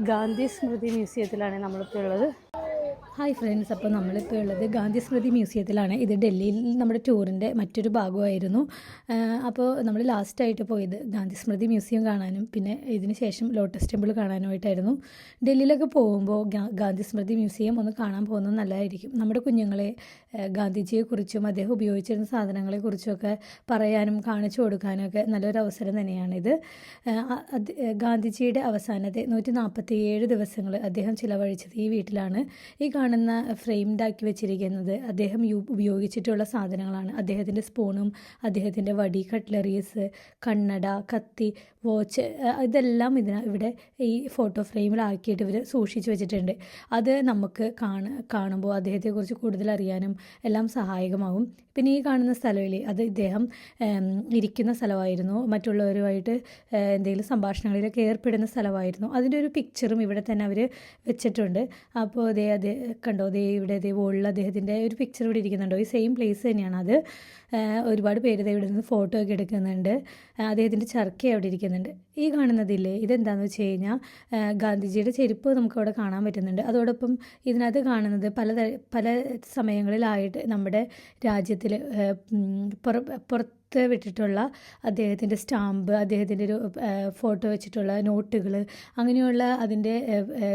ഗാന്ധി സ്മൃതി മ്യൂസിയത്തിലാണ് നമ്മളിപ്പോൾ ഉള്ളത്. ഹായ് ഫ്രണ്ട്സ് അപ്പോൾ നമ്മളിപ്പോൾ ഉള്ളത് ഗാന്ധി സ്മൃതി മ്യൂസിയത്തിലാണ്. ഇത് ഡൽഹിയിൽ നമ്മുടെ ടൂറിന്റെ മറ്റൊരു ഭാഗമായിരുന്നു. അപ്പോൾ നമ്മൾ ലാസ്റ്റായിട്ട് പോയത് ഗാന്ധി സ്മൃതി മ്യൂസിയം കാണാനും പിന്നെ ഇതിന് ശേഷം ലോട്ടസ് ടെമ്പിൾ കാണാനുമായിട്ടായിരുന്നു. ഡൽഹിയിലൊക്കെ പോകുമ്പോൾ ഗാന്ധി സ്മൃതി മ്യൂസിയം ഒന്ന് കാണാൻ പോകുന്നത് നല്ലതായിരിക്കും. നമ്മുടെ കുഞ്ഞുങ്ങളെ ഗാന്ധിജിയെക്കുറിച്ചും അദ്ദേഹം ഉപയോഗിച്ചിരുന്ന സാധനങ്ങളെക്കുറിച്ചുമൊക്കെ പറയാനും കാണിച്ചു കൊടുക്കാനും ഒക്കെ നല്ലൊരു അവസരം തന്നെയാണിത്. ഗാന്ധിജിയുടെ അവസാനത്തെ നൂറ്റി നാൽപ്പത്തി ഏഴ് ദിവസങ്ങൾ അദ്ദേഹം ചിലവഴിച്ചത് ഈ വീട്ടിലാണ്. ഈ കാണുന്ന ഫ്രെയിംഡാക്കി വെച്ചിരിക്കുന്നത് അദ്ദേഹം ഉപയോഗിച്ചിട്ടുള്ള സാധനങ്ങളാണ്. അദ്ദേഹത്തിന്റെ സ്പൂണും അദ്ദേഹത്തിന്റെ വടി കട്ട്ലറീസ് കണ്ണട കത്തി വാച്ച് ഇതെല്ലാം ഇതിന ഇവിടെ ഈ ഫോട്ടോ ഫ്രെയിമിലാക്കിയിട്ട് ഇവർ സൂക്ഷിച്ചു വെച്ചിട്ടുണ്ട്. അത് നമുക്ക് കാണ കാണുമ്പോൾ അദ്ദേഹത്തെക്കുറിച്ച് കൂടുതൽ അറിയാനും എല്ലാം സഹായകമാകും. പിന്നെ ഈ കാണുന്ന സ്ഥലമില്ലേ അത് ഇദ്ദേഹം ഇരിക്കുന്ന സ്ഥലമായിരുന്നു. മറ്റുള്ളവരുമായിട്ട് എന്തെങ്കിലും സംഭാഷണങ്ങളിലൊക്കെ ഏർപ്പെടുന്ന സ്ഥലമായിരുന്നു. അതിന്റെ ഒരു പിക്ചറും ഇവിടെ തന്നെ അവർ വെച്ചിട്ടുണ്ട്. അപ്പോൾ അതേ അതേ കണ്ടോ? ദേ ഇവിടെ ദേ വോളിൽ അദ്ദേഹത്തിന്റെ ഒരു പിക്ചർ ഇവിടെ ഇരിക്കുന്നുണ്ടോ. ഈ സെയിം പ്ലേസ് തന്നെയാണ് അത്. ഒരുപാട് പേര് ഇവിടെ നിന്ന് ഫോട്ടോ ഒക്കെ എടുക്കുന്നുണ്ട്. അദ്ദേഹത്തിന്റെ ചർക്ക അവിടെ ഇരിക്കുന്നുണ്ട്. ഈ കാണുന്നതില്ലേ ഇതെന്താണെന്ന് വെച്ച് കഴിഞ്ഞാൽ ഗാന്ധിജിയുടെ ചെരുപ്പ് നമുക്ക് അവിടെ കാണാൻ പറ്റുന്നുണ്ട്. അതോടൊപ്പം ഇതിനകത്ത് കാണുന്നത് പല പല സമയങ്ങളിലായിട്ട് നമ്മുടെ രാജ്യത്തിൽ പുറ പുറത്ത് വിട്ടിട്ടുള്ള അദ്ദേഹത്തിന്റെ സ്റ്റാമ്പ് അദ്ദേഹത്തിന്റെ ഒരു ഫോട്ടോ വെച്ചിട്ടുള്ള നോട്ടുകൾ അങ്ങനെയുള്ള അതിന്റെ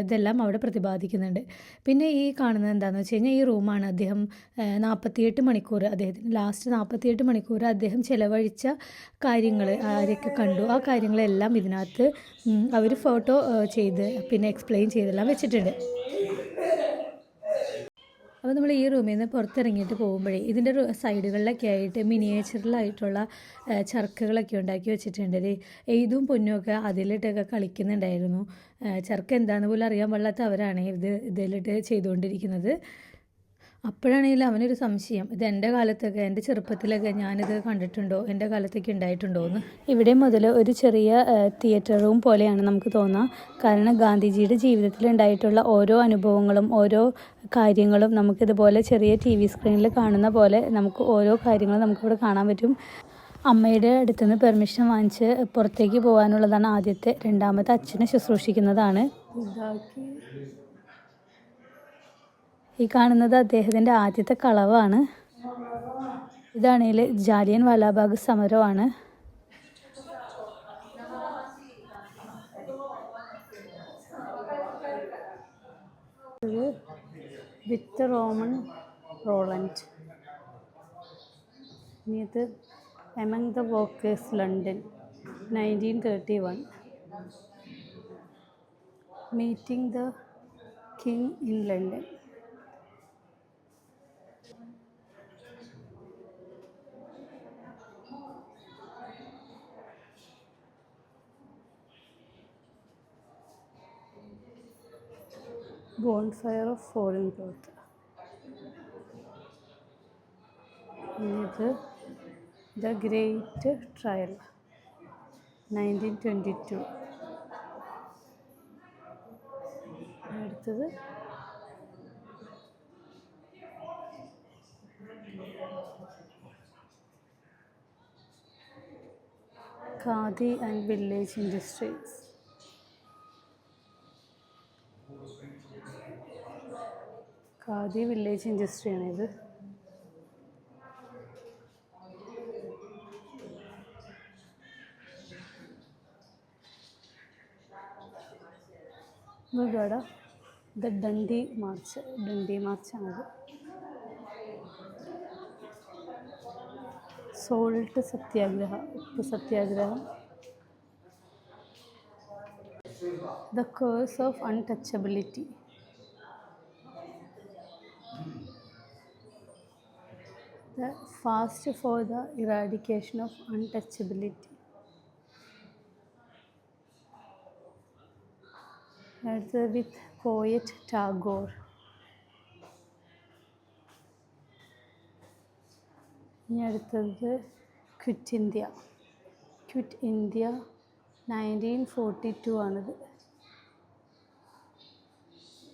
ഇതെല്ലാം അവിടെ പ്രതിപാദിക്കുന്നുണ്ട്. പിന്നെ ഈ കാണുന്നത് എന്താണെന്ന് വെച്ച് കഴിഞ്ഞാൽ ഈ റൂമാണ് അദ്ദേഹം നാൽപ്പത്തിയെട്ട് മണിക്കൂർ അദ്ദേഹത്തിന് ലാസ്റ്റ് നാൽപ്പത്തിയെട്ട് മണിക്കൂർ അദ്ദേഹം ചിലവഴിച്ച കാര്യങ്ങൾ ആരൊക്കെ കണ്ടു. ആ കാര്യങ്ങളെല്ലാം ഇതിനകത്ത് അവർ ഫോട്ടോ ചെയ്ത് പിന്നെ എക്സ്പ്ലെയിൻ ചെയ്തെല്ലാം വെച്ചിട്ടുണ്ട്. അപ്പോൾ നമ്മൾ ഈ റൂമിൽ നിന്ന് പുറത്തിറങ്ങിയിട്ട് പോകുമ്പോഴേ ഇതിന്റെ സൈഡുകളിലൊക്കെ ആയിട്ട് മിനിയേച്ചറിലായിട്ടുള്ള ചർക്കകളൊക്കെ ഉണ്ടാക്കി വെച്ചിട്ടുണ്ട്. എയ്തും പൊന്നും ഒക്കെ അതിലിട്ടൊക്കെ കളിക്കുന്നുണ്ടായിരുന്നു. ചർക്ക എന്താണെന്ന് പോലും അറിയാൻ പാടില്ലാത്ത ഇത് ഇതിലിട്ട് ചെയ്തുകൊണ്ടിരിക്കുന്നത്. അപ്പോഴാണെങ്കിലും അവനൊരു സംശയം ഇത് എന്റെ കാലത്തൊക്കെ എന്റെ ചെറുപ്പത്തിലൊക്കെ ഞാനിത് കണ്ടിട്ടുണ്ടോ? എന്റെ കാലത്തൊക്കെ ഉണ്ടായിട്ടുണ്ടോ? എന്ന്. ഇവിടെ മുതൽ ഒരു ചെറിയ തിയേറ്റർ റൂം പോലെയാണ് നമുക്ക് തോന്നുക കാരണം ഗാന്ധിജിയുടെ ജീവിതത്തിൽ ഉണ്ടായിട്ടുള്ള ഓരോ അനുഭവങ്ങളും ഓരോ കാര്യങ്ങളും നമുക്കിതുപോലെ ചെറിയ ടി വി സ്ക്രീനിൽ കാണുന്ന പോലെ നമുക്ക് ഓരോ കാര്യങ്ങളും നമുക്കിവിടെ കാണാൻ പറ്റും. അമ്മയുടെ അടുത്ത് നിന്ന് പെർമിഷൻ വാങ്ങിച്ച് പുറത്തേക്ക് പോകാനുള്ളതാണ് ആദ്യത്തെ. രണ്ടാമത്തെ അച്ഛനെ ശുശ്രൂഷിക്കുന്നതാണ്. ഈ കാണുന്നത് അദ്ദേഹത്തിന്റെ ആദ്യത്തെ കളവാണ്. ഇതാണെങ്കിൽ ജാലിയൻ വാലാബാഗ് സമരമാണ്. വിത്ത് റോമൺ റോളൻഡ് ഇനി ഇത് among the workers London nineteen thirty one meeting the king in London. Bonfire of foreign cloth. ഇത് the great trial nineteen twenty two. അടുത്തത്. Khadi and village industries. Khadi village ഇൻഡസ്ട്രിയാണിത്. മുഗട ഇത് ഡണ്ടി മാർച്ച് ഡണ്ടി മാർച്ചാണിത്. Salt സത്യാഗ്രഹ ഉപ്പ് സത്യാഗ്രഹം. The curse of untouchability the fast for the eradication of untouchability അടുത്തത് with poet Tagore ഇനി അടുത്തത് quit India. Quit India nineteen forty two ആണിത്.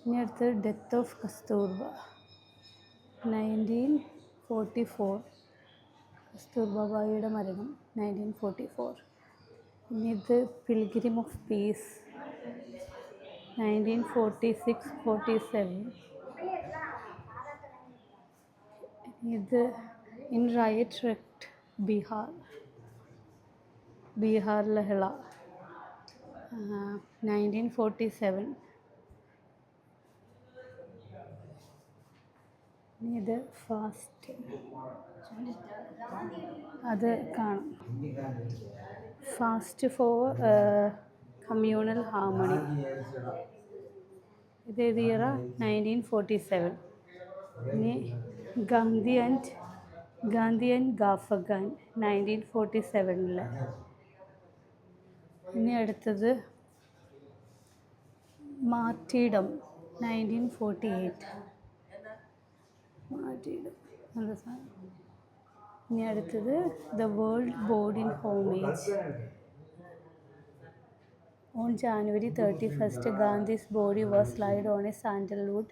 ഇനി അടുത്തത് death of Kasturba. Nineteen forty four കസ്തൂർബാബായിയുടെ മരണം നയന്റീൻ ഫോർട്ടി ഫോർ പിന്നെ ഇത് pilgrim of peace nineteen forty six forty seven ഇത് in riot wrecked Bihar Bihar ലഹള നയന്റീൻ ഫോർട്ടി സെവൻ ഇത് fast അത് കാണാം. ഫാസ്റ്റ് ഫോർ കമ്മ്യൂണൽ ഹാർമണി ഇത് ഏത് ഇയറ നയന്റീൻ ഫോർട്ടി സെവൻ ഇനി ഗാന്ധി ആൻഡ് ഗാന്ധി ആൻഡ് ഗാഫഗാൻ നയന്റീൻ ഫോർട്ടി സെവനിൽ ഇനി അടുത്തത് martyrdom nineteen forty eight martyrdom നല്ല സാധനം ഇനി അടുത്തത് the world bowed in homage On January 31st, Gandhi's body was laid on a sandalwood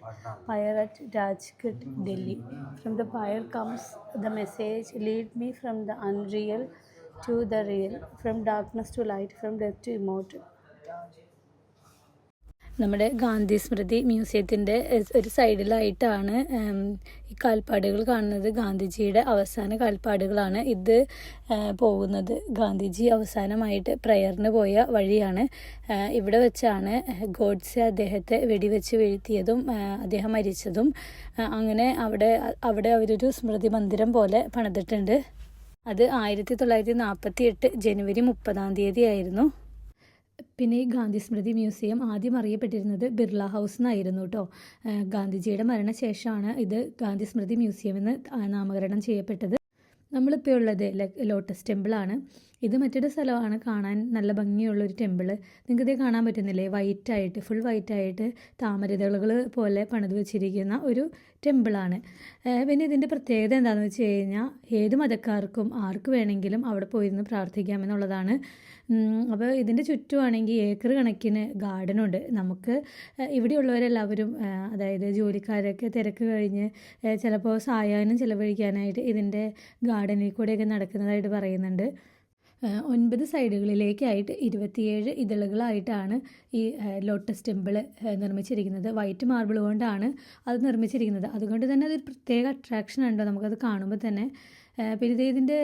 pyre at Rajghat, Delhi. From the pyre comes the message Lead me from the unreal to the real, from darkness to light, from death to immortal. നമ്മുടെ ഗാന്ധി സ്മൃതി മ്യൂസിയത്തിന്റെ ഒരു സൈഡിലായിട്ടാണ് ഈ കാൽപ്പാടുകൾ കാണുന്നത്. ഗാന്ധിജിയുടെ അവസാന കാൽപ്പാടുകളാണ് ഇത് പോകുന്നത്. ഗാന്ധിജി അവസാനമായിട്ട് പ്രയറിന് പോയ വഴിയാണ്. ഇവിടെ വെച്ചാണ് ഗോഡ്സെ അദ്ദേഹത്തെ വെടിവെച്ച് വീഴ്ത്തിയതും അദ്ദേഹം മരിച്ചതും. അങ്ങനെ അവിടെ അവിടെ അവരൊരു സ്മൃതി മന്ദിരം പോലെ പണിതിട്ടുണ്ട്. അത് ആയിരത്തി തൊള്ളായിരത്തി നാൽപ്പത്തി എട്ട് ജനുവരി മുപ്പതാം തീയതി ആയിരുന്നു. പിന്നെ ഈ ഗാന്ധി സ്മൃതി മ്യൂസിയം ആദ്യം അറിയപ്പെട്ടിരുന്നത് ബിർള ഹൗസ് എന്നായിരുന്നു കേട്ടോ ഗാന്ധിജിയുടെ മരണശേഷമാണ് ഇത് ഗാന്ധി സ്മൃതി മ്യൂസിയം എന്ന് നാമകരണം ചെയ്യപ്പെട്ടത്. നമ്മളിപ്പോൾ ഉള്ളത് ലോട്ടസ് ടെമ്പിളാണ്. ഇത് മറ്റൊരു സ്ഥലമാണ്. കാണാൻ നല്ല ഭംഗിയുള്ള ഒരു ടെമ്പിൾ നിങ്ങൾക്ക് ഇത് കാണാൻ പറ്റുന്നില്ലേ? വൈറ്റ് ആയിട്ട് ഫുൾ വൈറ്റ് ആയിട്ട് താമരതളുകൾ പോലെ പണിത് വെച്ചിരിക്കുന്ന ഒരു ടെമ്പിളാണ്. പിന്നെ ഇതിന്റെ പ്രത്യേകത എന്താണെന്ന് വെച്ച് കഴിഞ്ഞാൽ ഏത് മതക്കാർക്കും ആർക്ക് വേണമെങ്കിലും അവിടെ പോയിരുന്ന് പ്രാർത്ഥിക്കാമെന്നുള്ളതാണ്. അപ്പോൾ ഇതിന്റെ ചുറ്റുമാണെങ്കിൽ ഏക്കർ കണക്കിന് ഗാർഡനുണ്ട്. നമുക്ക് ഇവിടെയുള്ളവരെല്ലാവരും അതായത് ജോലിക്കാരൊക്കെ തിരക്ക് കഴിഞ്ഞ് ചിലപ്പോൾ സായാഹ്നം ചിലവഴിക്കാനായിട്ട് ഇതിന്റെ ഗാർഡനിൽ കൂടെയൊക്കെ നടക്കുന്നതായിട്ട് പറയുന്നുണ്ട്. ഒൻപത് സൈഡുകളിലേക്കായിട്ട് ഇരുപത്തിയേഴ് ഇതളുകളായിട്ടാണ് ഈ ലോട്ടസ് ടെമ്പിൾ നിർമ്മിച്ചിരിക്കുന്നത്. വൈറ്റ് മാർബിൾ കൊണ്ടാണ് അത് നിർമ്മിച്ചിരിക്കുന്നത്. അതുകൊണ്ട് തന്നെ അതൊരു പ്രത്യേക അട്രാക്ഷൻ ഉണ്ടോ നമുക്കത് കാണുമ്പോൾ തന്നെ. പിന്നെ ഇത് ഇതിന്റെ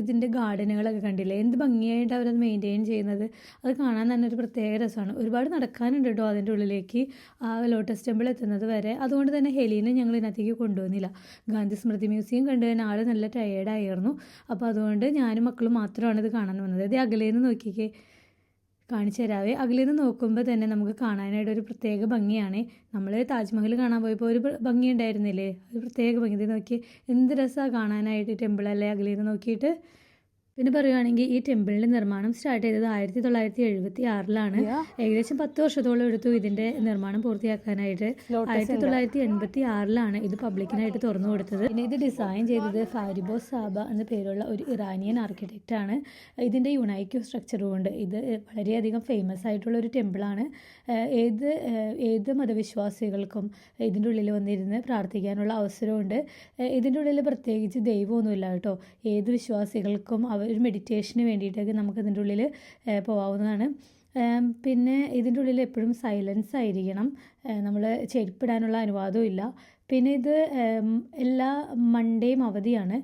ഇതിന്റെ ഗാർഡനുകളൊക്കെ കണ്ടില്ലേ? എന്ത് ഭംഗിയായിട്ട് അവരത് മെയിന്റെയിൻ ചെയ്യുന്നത്. അത് കാണാൻ തന്നെ ഒരു പ്രത്യേക രസമാണ്. ഒരുപാട് നടക്കാനുണ്ട് കേട്ടോ അതിന്റെ ഉള്ളിലേക്ക് ആ ലോട്ടസ് ടെമ്പിൾ എത്തുന്നത് വരെ. അതുകൊണ്ട് തന്നെ ഹെലീനെ ഞങ്ങൾ ഇതിനകത്തേക്ക് കൊണ്ടുവന്നില്ല. ഗാന്ധി സ്മൃതി മ്യൂസിയം കണ്ടു ആൾ നല്ല ടയേർഡായിരുന്നു അപ്പോൾ അതുകൊണ്ട് ഞാനും മക്കളും മാത്രമാണ് ഇത് കാണാൻ വന്നത്. ഇത് അകലേന്ന് നോക്കിക്കേ. കാണിച്ചു തരാവേ. അകലേന്ന് നോക്കുമ്പോൾ തന്നെ നമുക്ക് കാണാനായിട്ട് ഒരു പ്രത്യേക ഭംഗിയാണ്. നമ്മൾ താജ്മഹൽ കാണാൻ പോയപ്പോൾ ഒരു ഭംഗി ഉണ്ടായിരുന്നില്ലേ ഒരു പ്രത്യേക ഭംഗി. നോക്കി എന്ത് രസമാണ് കാണാനായിട്ട് ടെമ്പിൾ അല്ലേ അകലേന്ന് നോക്കിയിട്ട്? പിന്നെ പറയുകയാണെങ്കിൽ ഈ ടെമ്പിളിന്റെ നിർമ്മാണം സ്റ്റാർട്ട് ചെയ്തത് ആയിരത്തി തൊള്ളായിരത്തി എഴുപത്തി ആറിലാണ് ഏകദേശം പത്ത് വർഷത്തോളം എടുത്തു ഇതിന്റെ നിർമ്മാണം പൂർത്തിയാക്കാനായിട്ട്. ആയിരത്തി തൊള്ളായിരത്തി എൺപത്തി ആറിലാണ് ഇത് പബ്ലിക്കിനായിട്ട് തുറന്നു കൊടുത്തത്. പിന്നെ ഇത് ഡിസൈൻ ചെയ്തത് ഫാരിബോ സാബ എന്ന പേരുള്ള ഒരു ഇറാനിയൻ ആർക്കിടെക്റ്റ് ആണ്. ഇതിന്റെ യുണൈക്യൂ സ്ട്രക്ചറും ഉണ്ട് ഇത് വളരെയധികം ഫേമസ് ആയിട്ടുള്ള ഒരു ടെമ്പിളാണ് ഏത് ഏത് മതവിശ്വാസികൾക്കും ഇതിന്റെ ഉള്ളിൽ വന്നിരുന്ന് പ്രാർത്ഥിക്കാനുള്ള അവസരമുണ്ട്. ഇതിന്റെ ഉള്ളിൽ പ്രത്യേകിച്ച് ദൈവമൊന്നുമില്ല കേട്ടോ. ഏത് വിശ്വാസികൾക്കും അവർ മെഡിറ്റേഷന് വേണ്ടിയിട്ടൊക്കെ നമുക്ക് ഇതിന്റെ ഉള്ളിൽ പോകാവുന്നതാണ് പിന്നെ ഇതിന്റെ ഉള്ളിൽ എപ്പോഴും സൈലൻസ് ആയിരിക്കണം. നമ്മൾ ചെരുപ്പിടാനുള്ള അനുവാദവും ഇല്ല. പിന്നെ ഇത് എല്ലാ മൺഡേയും അവധിയാണ്.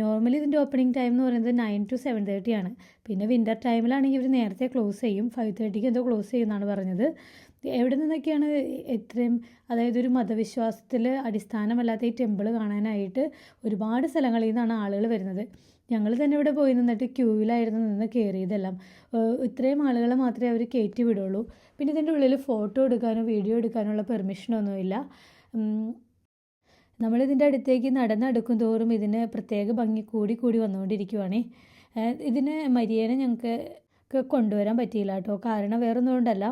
നോർമലി ഇതിന്റെ ഓപ്പണിംഗ് ടൈം എന്ന് പറയുന്നത് നയൻ ടു സെവൻ തേർട്ടി ആണ്. പിന്നെ വിന്റർ ടൈമിലാണെങ്കിൽ ഇവർ നേരത്തെ ക്ലോസ് ചെയ്യും. ഫൈവ് തേർട്ടിക്ക് എന്തോ ക്ലോസ് ചെയ്യുമെന്നാണ് പറഞ്ഞത്. എവിടെ നിന്നൊക്കെയാണ് ഇത്രയും അതായത് ഒരു മതവിശ്വാസത്തിൽ അടിസ്ഥാനമല്ലാത്ത ഈ ടെമ്പിൾ കാണാനായിട്ട് ഒരുപാട് സ്ഥലങ്ങളിൽ നിന്നാണ് ആളുകൾ വരുന്നത്. ഞങ്ങൾ തന്നെ ഇവിടെ പോയി നിന്നിട്ട് ക്യൂവിലായിരുന്നു നിന്ന് കയറിയതെല്ലാം. ഇത്രയും ആളുകളെ മാത്രമേ അവർ കയറ്റി വിടുള്ളൂ. പിന്നെ ഇതിന്റെ ഉള്ളിൽ ഫോട്ടോ എടുക്കാനോ വീഡിയോ എടുക്കാനുള്ള പെർമിഷനൊന്നുമില്ല. നമ്മളിതിന്റെ അടുത്തേക്ക് നടന്നടുക്കും തോറും ഇതിന് പ്രത്യേക ഭംഗി കൂടി കൂടി വന്നുകൊണ്ടിരിക്കുവാണേ. ഇതിന് മരിയേനെ ഞങ്ങൾക്ക് ക്ക് കൊണ്ടുവരാൻ പറ്റിയില്ല കേട്ടോ. കാരണം വേറൊന്നും കൊണ്ടല്ല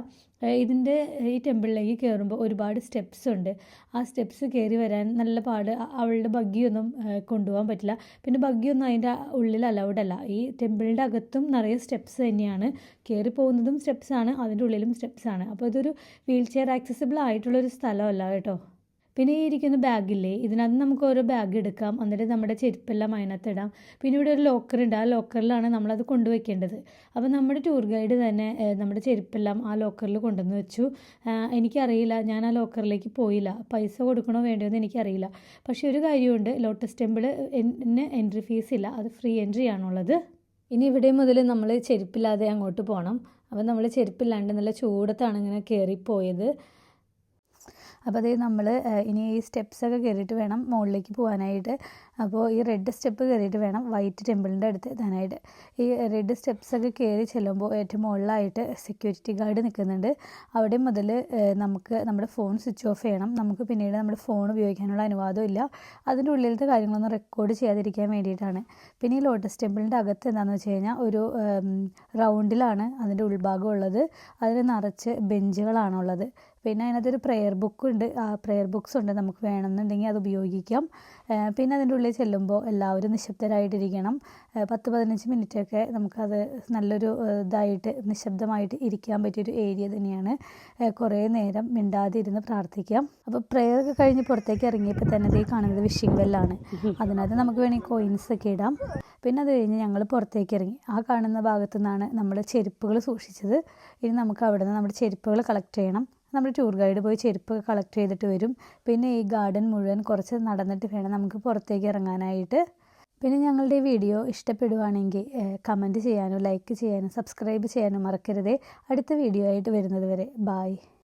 ഇതിന്റെ ഈ ടെമ്പിളിലേക്ക് കയറുമ്പോൾ ഒരുപാട് സ്റ്റെപ്സ് ഉണ്ട്. ആ സ്റ്റെപ്സ് കയറി വരാൻ നല്ല പാട്. അവളുടെ ബഗ്ഗിയൊന്നും കൊണ്ടുപോകാൻ പറ്റില്ല. പിന്നെ ബഗ്ഗിയൊന്നും അതിന്റെ ഉള്ളിൽ അലൗഡ് അല്ല. ഈ ടെമ്പിളിന്റെ അകത്തും നിറയെ സ്റ്റെപ്സ് തന്നെയാണ്. കയറി പോകുന്നതും സ്റ്റെപ്സാണ് അതിന്റെ ഉള്ളിലും സ്റ്റെപ്സാണ്. അപ്പോൾ ഇതൊരു വീൽ ചെയർ ആക്സസിബിൾ ആയിട്ടുള്ളൊരു സ്ഥലമല്ല കേട്ടോ. പിന്നെ ഈ ഇരിക്കുന്ന ബാഗില്ലേ ഇതിനകത്ത് നമുക്ക് ഓരോ ബാഗ് എടുക്കാം. എന്നിട്ട് നമ്മുടെ ചെരുപ്പെല്ലാം അതിനകത്ത് ഇടാം. പിന്നെ ഇവിടെ ഒരു ലോക്കർ ഉണ്ട്. ആ ലോക്കറിലാണ് നമ്മളത് കൊണ്ടുവയ്ക്കേണ്ടത്. അപ്പോൾ നമ്മുടെ ടൂർ ഗൈഡ് തന്നെ നമ്മുടെ ചെരുപ്പെല്ലാം ആ ലോക്കറിൽ കൊണ്ടുവന്ന് വെച്ചു. എനിക്കറിയില്ല. ഞാൻ ആ ലോക്കറിലേക്ക് പോയില്ല. പൈസ കൊടുക്കണോ വേണ്ടോ എന്ന് എനിക്കറിയില്ല. പക്ഷേ ഒരു കാര്യമുണ്ട്. ലോട്ടസ് ടെമ്പിൾ എൻട്രി ഫീസ് ഇല്ല. അത് ഫ്രീ എൻട്രി ആണുള്ളത്. ഇനി ഇവിടെ മുതൽ നമ്മൾ ചെരുപ്പില്ലാതെ അങ്ങോട്ട് പോകണം. അപ്പം നമ്മൾ ചെരുപ്പില്ലാണ്ട് നല്ല ചൂടത്താണ് ഇങ്ങനെ കയറിപ്പോയത് അപ്പോൾ അതേ നമ്മൾ ഇനി ഈ സ്റ്റെപ്സൊക്കെ കയറിയിട്ട് വേണം മുകളിലേക്ക് പോകാനായിട്ട് അപ്പോൾ ഈ റെഡ് സ്റ്റെപ്പ് കയറിയിട്ട് വേണം വൈറ്റ് ടെമ്പിളിന്റെ അടുത്ത് എത്താനായിട്ട്. ഈ റെഡ് സ്റ്റെപ്സൊക്കെ കയറി ചെല്ലുമ്പോൾ ഏറ്റവും മുകളിലായിട്ട് സെക്യൂരിറ്റി ഗാർഡ് നിൽക്കുന്നുണ്ട്. അവിടെ മുതൽ നമുക്ക് നമ്മുടെ ഫോൺ സ്വിച്ച് ഓഫ് ചെയ്യണം. നമുക്ക് പിന്നീട് നമ്മുടെ ഫോൺ ഉപയോഗിക്കാനുള്ള അനുവാദം ഇല്ല. അതിന്റെ ഉള്ളിലത്തെ കാര്യങ്ങളൊന്നും റെക്കോർഡ് ചെയ്യാതിരിക്കാൻ വേണ്ടിയിട്ടാണ്. പിന്നെ ഈ ലോട്ടസ് ടെമ്പിളിന്റെ അകത്ത് എന്താണെന്ന് വെച്ച് കഴിഞ്ഞാൽ ഒരു റൗണ്ടിലാണ് അതിന്റെ ഉൾഭാഗം ഉള്ളത്. അതിൽ നിറച്ച് ബെഞ്ചുകളാണുള്ളത് പിന്നെ അതിനകത്തൊരു പ്രെയർ ബുക്ക് ഉണ്ട്. ആ പ്രെയർ ബുക്സ് ഉണ്ട് നമുക്ക് വേണമെന്നുണ്ടെങ്കിൽ അത് ഉപയോഗിക്കാം. പിന്നെ അതിന്റെ ഉള്ളിൽ ചെല്ലുമ്പോൾ എല്ലാവരും നിശബ്ദരായിട്ടിരിക്കണം. പത്ത് പതിനഞ്ച് മിനിറ്റൊക്കെ നമുക്കത് നല്ലൊരു ഇതായിട്ട് നിശബ്ദമായിട്ട് ഇരിക്കാൻ പറ്റിയൊരു ഏരിയ തന്നെയാണ്. കുറേ നേരം മിണ്ടാതെ ഇരുന്ന് പ്രാർത്ഥിക്കാം. അപ്പോൾ പ്രെയർ ഒക്കെ കഴിഞ്ഞ് പുറത്തേക്ക് ഇറങ്ങിയപ്പോൾ തന്നെ ദേ കാണുന്നത് വിഷിംഗ് ബെല്ലാണ് അതിനകത്ത് നമുക്ക് വേണമെങ്കിൽ കോയിൻസ് ഒക്കെ ഇടാം. പിന്നെ അത് കഴിഞ്ഞ് ഞങ്ങൾ പുറത്തേക്ക് ഇറങ്ങി. ആ കാണുന്ന ഭാഗത്തു നിന്നാണ് നമ്മൾ ചെരുപ്പുകൾ സൂക്ഷിച്ചത്. ഇനി നമുക്ക് അവിടെ നിന്ന് നമ്മുടെ ചെരുപ്പുകൾ കളക്ട് ചെയ്യണം. നമ്മുടെ ടൂർ ഗൈഡ് പോയി ചെരുപ്പ് കളക്ട് ചെയ്തിട്ട് വരും. പിന്നെ ഈ ഗാർഡൻ മുഴുവൻ കുറച്ച് നടന്നിട്ട് വേണം നമുക്ക് പുറത്തേക്ക് ഇറങ്ങാനായിട്ട്. പിന്നെ ഞങ്ങളുടെ ഈ വീഡിയോ ഇഷ്ടപ്പെടുവാണെങ്കിൽ കമന്റ് ചെയ്യാനും ലൈക്ക് ചെയ്യാനും സബ്സ്ക്രൈബ് ചെയ്യാനും മറക്കരുതേ. അടുത്ത വീഡിയോ ആയിട്ട് വരുന്നത് വരെ ബായ്